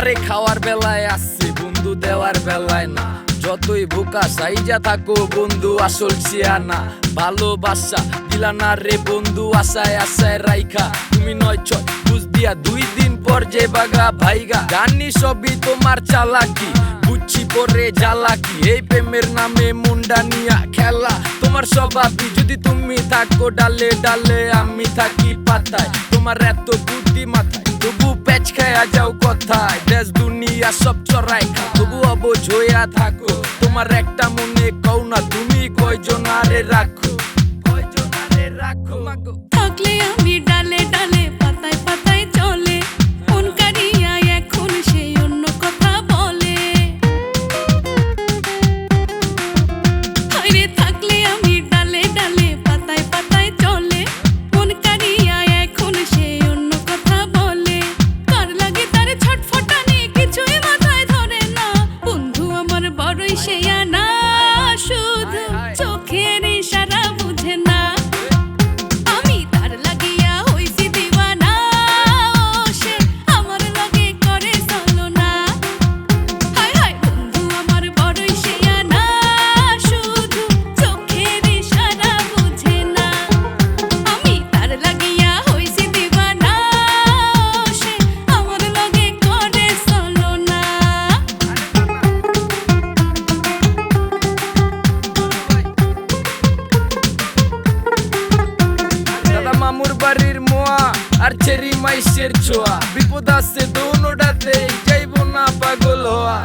সবার বেলায় আসছি, বন্ধু দেওয়ার বেলায় না। যতই বোকা সাইজা থাকো বন্ধু আসল সিয়ানা ভালোবাসা দিলা না রে বন্ধু, আশায় আশায় রাইখা। তুমি নয় ছয়, বুঝ দিয়া দুই দিন পর যে বাগা ভাইগা। জানি সবই তোমার চালাকি, বুঝছি পরে জ্বালাকি এই প্রেমের নামে মুন্ডা নিয়া খেলা, তোমার স্বভাবই যদি তুমি থাকো ডালে ডালে, আমি থাকি পাতায়। তোমার এত বুদ্ধি মাথায় তবু যাও কথায়? দেশ, দুনিয়া সব চড়াই তবুও হইয়া থাকো, তোমার একটা মনে কও না, তুমি কয়জন আরে রাখো? কয়জন আরে রাখো থাকলে ya na মামুর বাড়ির মোয়া আর চেরি মাইসের ছোয়া। বিপদ আছে দোনোটাতে যাইব না পাগল হওয়া।